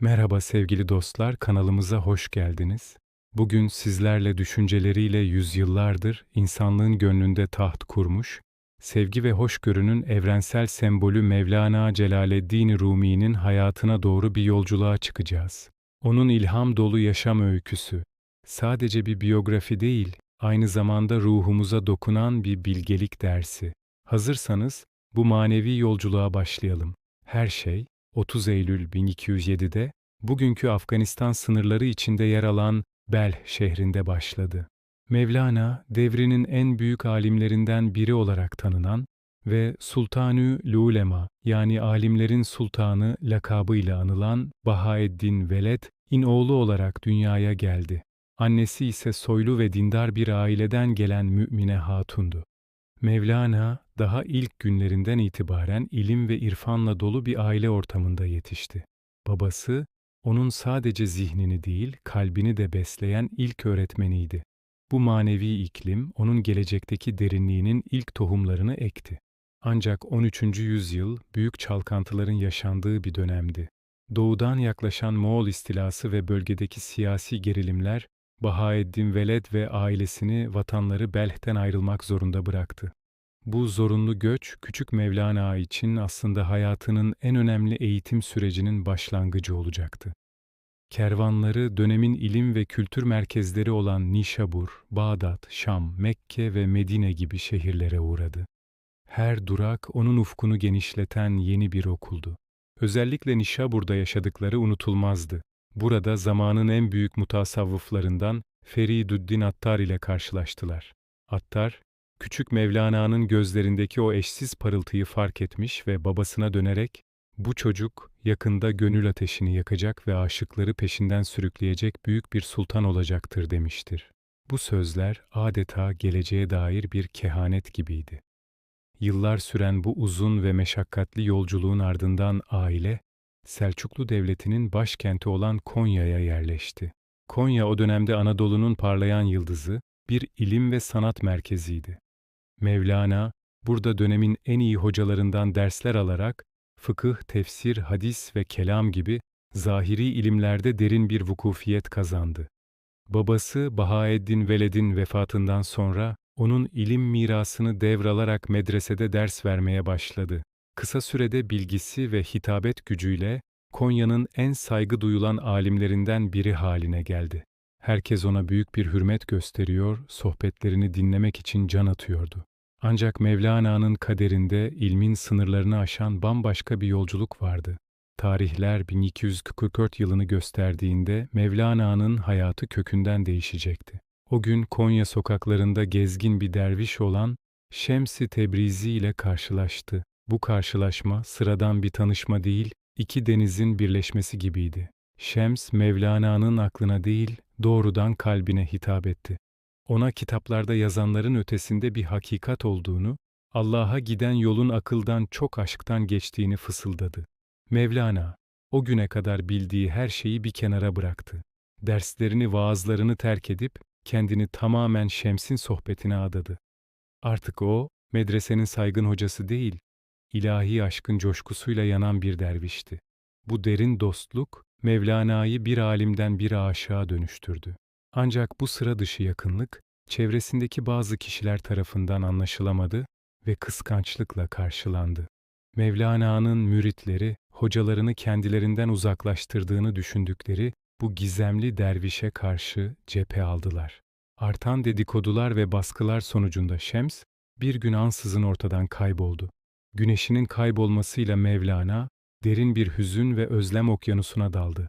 Merhaba sevgili dostlar, kanalımıza hoş geldiniz. Bugün sizlerle düşünceleriyle yüzyıllardır insanlığın gönlünde taht kurmuş, sevgi ve hoşgörünün evrensel sembolü Mevlana Celaleddin Rumi'nin hayatına doğru bir yolculuğa çıkacağız. Onun ilham dolu yaşam öyküsü, sadece bir biyografi değil, aynı zamanda ruhumuza dokunan bir bilgelik dersi. Hazırsanız bu manevi yolculuğa başlayalım. Her şey 30 Eylül 1207'de bugünkü Afganistan sınırları içinde yer alan Belh şehrinde başladı. Mevlana, devrinin en büyük alimlerinden biri olarak tanınan ve Sultanü Lulema yani alimlerin sultanı lakabıyla anılan Bahaeddin Veled in oğlu olarak dünyaya geldi. Annesi ise soylu ve dindar bir aileden gelen Mümine Hatun'du. Mevlana daha ilk günlerinden itibaren ilim ve irfanla dolu bir aile ortamında yetişti. Babası, onun sadece zihnini değil, kalbini de besleyen ilk öğretmeniydi. Bu manevi iklim, onun gelecekteki derinliğinin ilk tohumlarını ekti. Ancak 13. yüzyıl, büyük çalkantıların yaşandığı bir dönemdi. Doğudan yaklaşan Moğol istilası ve bölgedeki siyasi gerilimler, Bahaeddin Veled ve ailesini vatanları Belh'ten ayrılmak zorunda bıraktı. Bu zorunlu göç, küçük Mevlana için aslında hayatının en önemli eğitim sürecinin başlangıcı olacaktı. Kervanları dönemin ilim ve kültür merkezleri olan Nişabur, Bağdat, Şam, Mekke ve Medine gibi şehirlere uğradı. Her durak onun ufkunu genişleten yeni bir okuldu. Özellikle Nişabur'da yaşadıkları unutulmazdı. Burada zamanın en büyük mutasavvıflarından Feridüddin Attar ile karşılaştılar. Attar, küçük Mevlana'nın gözlerindeki o eşsiz parıltıyı fark etmiş ve babasına dönerek, bu çocuk yakında gönül ateşini yakacak ve aşıkları peşinden sürükleyecek büyük bir sultan olacaktır demiştir. Bu sözler adeta geleceğe dair bir kehanet gibiydi. Yıllar süren bu uzun ve meşakkatli yolculuğun ardından aile, Selçuklu Devleti'nin başkenti olan Konya'ya yerleşti. Konya o dönemde Anadolu'nun parlayan yıldızı, bir ilim ve sanat merkeziydi. Mevlana, burada dönemin en iyi hocalarından dersler alarak, fıkıh, tefsir, hadis ve kelam gibi zahiri ilimlerde derin bir vukufiyet kazandı. Babası Bahaeddin Veled'in vefatından sonra onun ilim mirasını devralarak medresede ders vermeye başladı. Kısa sürede bilgisi ve hitabet gücüyle Konya'nın en saygı duyulan alimlerinden biri haline geldi. Herkes ona büyük bir hürmet gösteriyor, sohbetlerini dinlemek için can atıyordu. Ancak Mevlana'nın kaderinde ilmin sınırlarını aşan bambaşka bir yolculuk vardı. Tarihler 1244 yılını gösterdiğinde Mevlana'nın hayatı kökünden değişecekti. O gün Konya sokaklarında gezgin bir derviş olan Şems-i Tebrizi ile karşılaştı. Bu karşılaşma sıradan bir tanışma değil, iki denizin birleşmesi gibiydi. Şems, Mevlana'nın aklına değil, doğrudan kalbine hitap etti. Ona kitaplarda yazanların ötesinde bir hakikat olduğunu, Allah'a giden yolun akıldan çok aşktan geçtiğini fısıldadı. Mevlana, o güne kadar bildiği her şeyi bir kenara bıraktı. Derslerini, vaazlarını terk edip, kendini tamamen Şems'in sohbetine adadı. Artık o, medresenin saygın hocası değil, ilahi aşkın coşkusuyla yanan bir dervişti. Bu derin dostluk, Mevlana'yı bir alimden bir aşağı dönüştürdü. Ancak bu sıra dışı yakınlık, çevresindeki bazı kişiler tarafından anlaşılamadı ve kıskançlıkla karşılandı. Mevlana'nın müritleri, hocalarını kendilerinden uzaklaştırdığını düşündükleri bu gizemli dervişe karşı cephe aldılar. Artan dedikodular ve baskılar sonucunda Şems, bir gün ansızın ortadan kayboldu. Güneşinin kaybolmasıyla Mevlana, derin bir hüzün ve özlem okyanusuna daldı.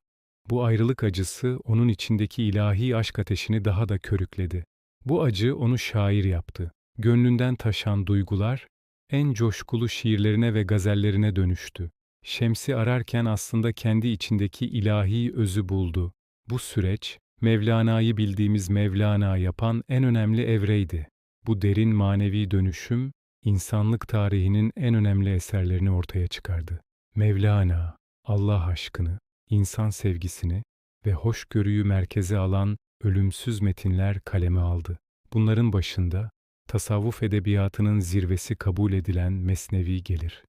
Bu ayrılık acısı onun içindeki ilahi aşk ateşini daha da körükledi. Bu acı onu şair yaptı. Gönlünden taşan duygular, en coşkulu şiirlerine ve gazellerine dönüştü. Şems'i ararken aslında kendi içindeki ilahi özü buldu. Bu süreç, Mevlana'yı bildiğimiz Mevlana yapan en önemli evreydi. Bu derin manevi dönüşüm, insanlık tarihinin en önemli eserlerini ortaya çıkardı. Mevlana, Allah aşkını, insan sevgisini ve hoşgörüyü merkeze alan ölümsüz metinler kaleme aldı. Bunların başında tasavvuf edebiyatının zirvesi kabul edilen Mesnevi gelir.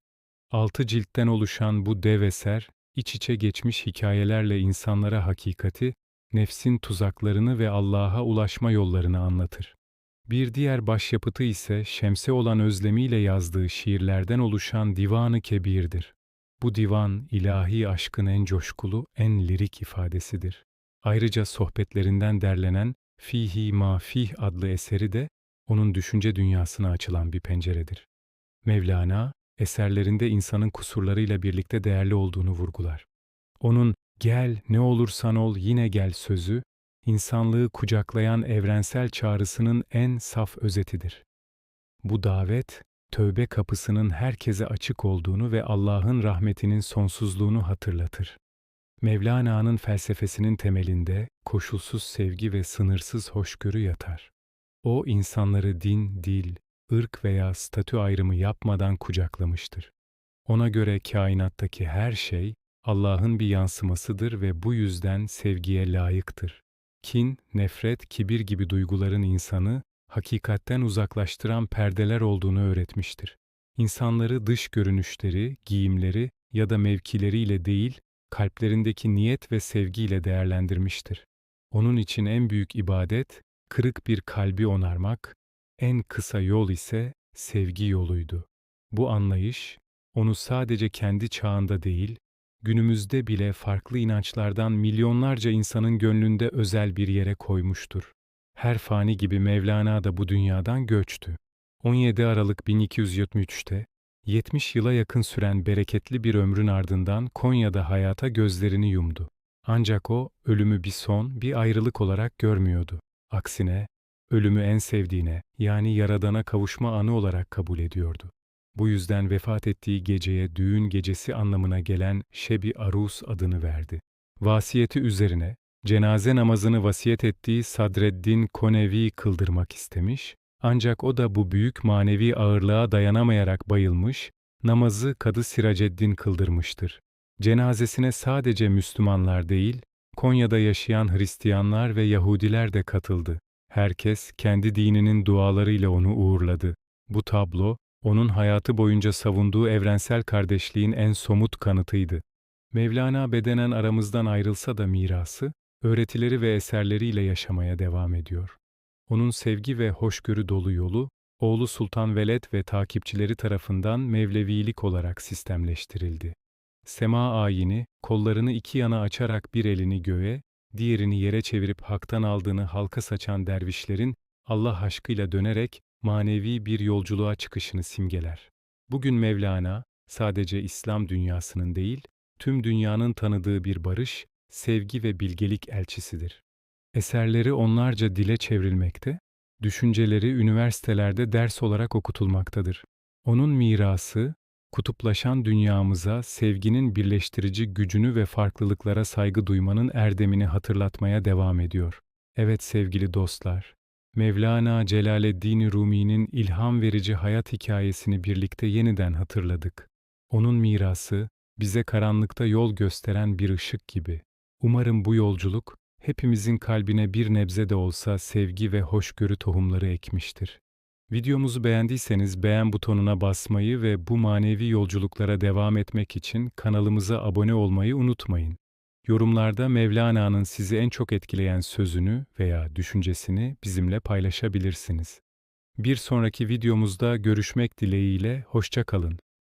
Altı ciltten oluşan bu dev eser, iç içe geçmiş hikayelerle insanlara hakikati, nefsin tuzaklarını ve Allah'a ulaşma yollarını anlatır. Bir diğer başyapıtı ise Şems'e olan özlemiyle yazdığı şiirlerden oluşan Divan-ı Kebir'dir. Bu divan, ilahi aşkın en coşkulu, en lirik ifadesidir. Ayrıca sohbetlerinden derlenen Fihi Ma Fih adlı eseri de onun düşünce dünyasına açılan bir penceredir. Mevlana, eserlerinde insanın kusurlarıyla birlikte değerli olduğunu vurgular. Onun gel ne olursan ol yine gel sözü, insanlığı kucaklayan evrensel çağrısının en saf özetidir. Bu davet, tövbe kapısının herkese açık olduğunu ve Allah'ın rahmetinin sonsuzluğunu hatırlatır. Mevlana'nın felsefesinin temelinde koşulsuz sevgi ve sınırsız hoşgörü yatar. O insanları din, dil, ırk veya statü ayrımı yapmadan kucaklamıştır. Ona göre kainattaki her şey Allah'ın bir yansımasıdır ve bu yüzden sevgiye layıktır. Kin, nefret, kibir gibi duyguların insanı hakikatten uzaklaştıran perdeler olduğunu öğretmiştir. İnsanları dış görünüşleri, giyimleri ya da mevkileriyle değil, kalplerindeki niyet ve sevgiyle değerlendirmiştir. Onun için en büyük ibadet, kırık bir kalbi onarmak, en kısa yol ise sevgi yoluydu. Bu anlayış, onu sadece kendi çağında değil, günümüzde bile farklı inançlardan milyonlarca insanın gönlünde özel bir yere koymuştur. Her fani gibi Mevlana da bu dünyadan göçtü. 17 Aralık 1273'te 70 yıla yakın süren bereketli bir ömrün ardından Konya'da hayata gözlerini yumdu. Ancak o ölümü bir son, bir ayrılık olarak görmüyordu. Aksine ölümü en sevdiğine, yani Yaradan'a kavuşma anı olarak kabul ediyordu. Bu yüzden vefat ettiği geceye düğün gecesi anlamına gelen Şebi Arus adını verdi. Vasiyeti üzerine cenaze namazını vasiyet ettiği Sadreddin Konevi kıldırmak istemiş, ancak o da bu büyük manevi ağırlığa dayanamayarak bayılmış, namazı Kadı Siraceddin kıldırmıştır. Cenazesine sadece Müslümanlar değil, Konya'da yaşayan Hristiyanlar ve Yahudiler de katıldı. Herkes kendi dininin dualarıyla onu uğurladı. Bu tablo, onun hayatı boyunca savunduğu evrensel kardeşliğin en somut kanıtıydı. Mevlana bedenen aramızdan ayrılsa da mirası, öğretileri ve eserleriyle yaşamaya devam ediyor. Onun sevgi ve hoşgörü dolu yolu, oğlu Sultan Veled ve takipçileri tarafından Mevlevilik olarak sistemleştirildi. Sema ayini, kollarını iki yana açarak bir elini göğe, diğerini yere çevirip haktan aldığını halka saçan dervişlerin Allah aşkıyla dönerek manevi bir yolculuğa çıkışını simgeler. Bugün Mevlana sadece İslam dünyasının değil, tüm dünyanın tanıdığı bir barış, sevgi ve bilgelik elçisidir. Eserleri onlarca dile çevrilmekte, düşünceleri üniversitelerde ders olarak okutulmaktadır. Onun mirası, kutuplaşan dünyamıza sevginin birleştirici gücünü ve farklılıklara saygı duymanın erdemini hatırlatmaya devam ediyor. Evet sevgili dostlar, Mevlana Celaleddin Rumi'nin ilham verici hayat hikayesini birlikte yeniden hatırladık. Onun mirası, bize karanlıkta yol gösteren bir ışık gibi. Umarım bu yolculuk, hepimizin kalbine bir nebze de olsa sevgi ve hoşgörü tohumları ekmiştir. Videomuzu beğendiyseniz beğen butonuna basmayı ve bu manevi yolculuklara devam etmek için kanalımıza abone olmayı unutmayın. Yorumlarda Mevlana'nın sizi en çok etkileyen sözünü veya düşüncesini bizimle paylaşabilirsiniz. Bir sonraki videomuzda görüşmek dileğiyle hoşça kalın.